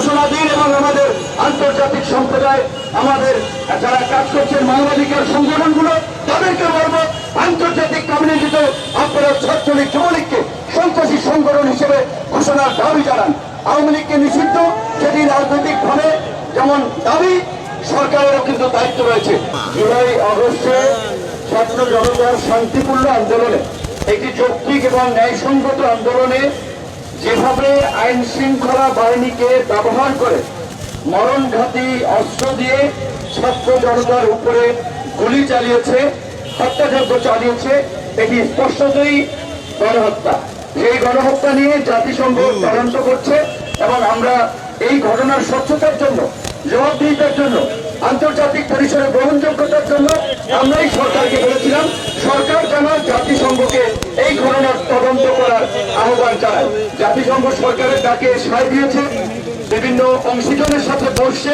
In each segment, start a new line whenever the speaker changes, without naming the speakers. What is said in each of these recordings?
ঘোষণা দিন এবং আমাদের আন্তর্জাতিক সম্প্রদায়, আমাদের যারা কাজ করছেন মানবাধিকার সংগঠনগুলো, তাদেরকে বলব, আন্তর্জাতিক কমিউনিটিতে আপনারা ছাত্রলীগ, যুবলীগকে সন্ত্রাসী সংগঠন হিসেবে ঘোষণার দাবি জানান। আওয়ামী লীগকে নিষিদ্ধ, সেটি রাজনৈতিকভাবে যেমন দাবি, সরকারেরও কিন্তু দায়িত্ব রয়েছে। জুলাই অগস্টে ছাত্র জনতার শান্তিপূর্ণ আন্দোলনে, একটি যৌক্তিক এবং ন্যায়সঙ্গত আন্দোলনে যেভাবে আইন শৃঙ্খলা বাহিনীকে ব্যবহার করে মরণঘাতী অস্ত্র দিয়ে ছাত্র জনতার উপরে গুলি চালিয়েছে হত্যাযজ্ঞ চালিয়েছে এটি স্পষ্টতই গণহত্যা। এই গণহত্যা নিয়ে জাতিসংঘ তদন্ত করছে এবং আমরা এই ঘটনার স্বচ্ছতার জন্য জবাবদিহিতার জন্য আন্তর্জাতিক পরিসরে গ্রহণযোগ্যতার জন্য আমরাই সরকারকে বলেছিলাম সরকার যেন জাতিসংঘকে এই করার আহ্বান জানায় জাতিসংঘ সরকারের ডাকে সায় দিয়েছে বিভিন্ন অংশীজনের সাথে বসছে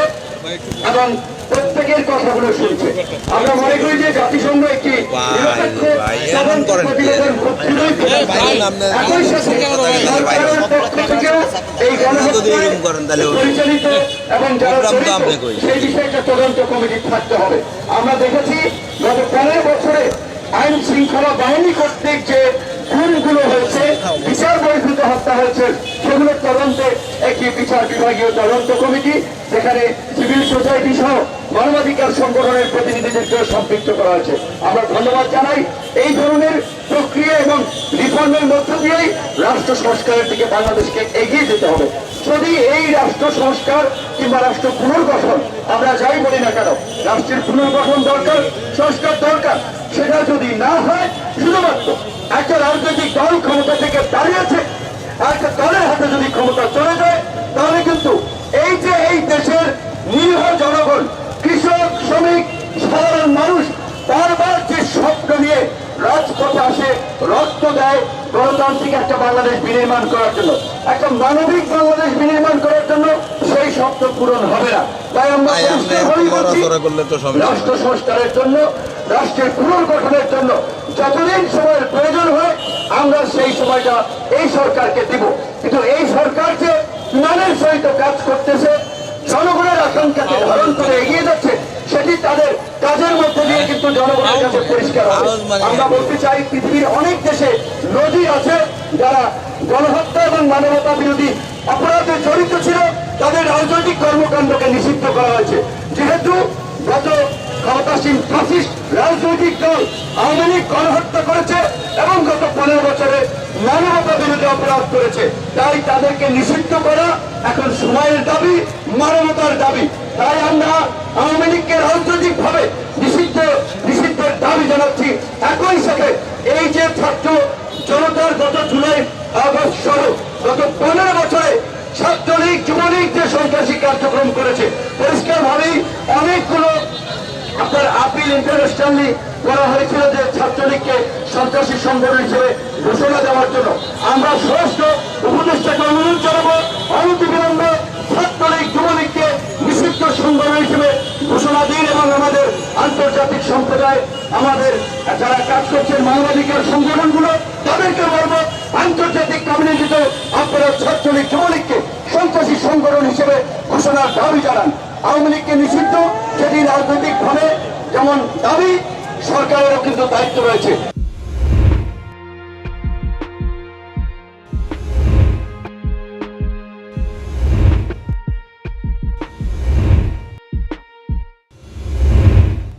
এবং প্রত্যেকের কথাগুলো শুনছে আমরা মনে করি যে জাতিসংঘ একটি পরিচালিত এবং যারা। সেই বিষয়ে একটা তদন্ত কমিটি থাকতে হবে আমরা দেখেছি গত পনেরো বছরে আইন শৃঙ্খলা বাহিনী কর্তৃক যে খুনগুলো হয়েছে বিচার বহির্ভূত হত্যা হয়েছে। সেগুলোর তদন্তে একটি বিচার বিভাগীয় তদন্ত কমিটি, যেখানে সিভিল সোসাইটি সহ মানবাধিকার সংগঠনের প্রতিনিধিদেরকে সম্পৃক্ত করা হয়েছে। আমরা ধন্যবাদ জানাই এই ধরনের প্রক্রিয়া এবং রিফর্মের মধ্য দিয়েই রাষ্ট্র সংস্কারের দিকে বাংলাদেশকে এগিয়ে যেতে হবে। যদি এই রাষ্ট্র সংস্কার কিংবা রাষ্ট্র পুনর্গঠন আমরা যাই বলি না কেন, রাষ্ট্রের পুনর্গঠন দরকার সংস্কার দরকার। সেটা যদি না হয়, শুধুমাত্র একটা রাজনৈতিক দল ক্ষমতা থেকে দাঁড়িয়েছে, একটা দলের হাতে যদি ক্ষমতা চলে যায়, তাহলে কিন্তু এই যে এই দেশের নিরীহ জনগণ, কৃষক, শ্রমিক, সাধারণ মানুষ, বারবার যে স্বপ্ন নিয়ে রাজপথে আসে, রক্ত দেয় গণতান্ত্রিক একটা বাংলাদেশ বিনির্মাণ করার জন্য। একটা মানবিক বাংলাদেশ বিনির্মাণ পূরণ হবে না তাই আমরা। রাষ্ট্র সংস্কারের জন্য রাষ্ট্রের পুনর্গঠনের জন্য যতদিন সময়ের প্রয়োজন হয় আমরা সেই সময়টা এই সরকারকে দিব কিন্তু এই সরকার যে ইমানের সহিত কাজ করতেছে জনগণের আকাঙ্ক্ষাকে ধারণ করে এগিয়ে যাচ্ছে সেটি তাদের কাজের মধ্যে দিয়ে কিন্তু জনগণের কাছে পরিষ্কার হবে। আমরা বলতে চাই পৃথিবীর অনেক দেশে নদী আছে যারা গণহত্যা এবং মানবতা বিরোধী অপরাধে জড়িত ছিল। তাদের রাজনৈতিক কর্মকাণ্ডকে নিষিদ্ধ করা হয়েছে। যেহেতু গত ক্ষমতাসীন ফাসিস্ট রাজনৈতিক দল আওয়ামী লীগ গণহত্যা করেছে এবং গত পনেরো বছরে মানবতা বিরোধী অপরাধ করেছে। তাই তাদেরকে নিষিদ্ধ করা এখন সময়ের দাবি, মানবতার দাবি। তাই আমরা আওয়ামী লীগকে রাজনৈতিক ভাবে নিষিদ্ধ, নিষিদ্ধের দাবি জানাচ্ছি একই সাথে। এই যে ছাত্র জনতার গত জুলাই আগস্ট সহ গত পনেরো বছরে ছাত্রলীগ, যুবলীগ যে সন্ত্রাসী কার্যক্রম করেছে, পরিষ্কারভাবেই অনেকগুলো আপনার আপিল ইন্টারন্যাশনালি করা হয়েছিল যে ছাত্রলীগকে সন্ত্রাসী সংগঠন হিসেবে ঘোষণা দেওয়ার জন্য। আমরা ষষ্ঠ উপদেষ্টাকে অনুরোধ জানাব অনতিবিলম্বে ছাত্রলীগ, যুবলীগকে নিষিদ্ধ সংগঠন হিসেবে ঘোষণা দিন এবং আমাদের আন্তর্জাতিক সম্প্রদায়, আমাদের যারা কাজ করছেন মানবাধিকার সংগঠনগুলো, তাদেরকে বলব, আন্তর্জাতিক কমিউনিটিতে আপনারা ছাত্রলীগ, যুবলীগকে সন্ত্রাসী সংগঠন হিসেবে ঘোষণার দাবি জানান। আওয়ামী লীগকে নিষিদ্ধ, সেটি রাজনৈতিকভাবে যেমন দায়িত্ব রয়েছে।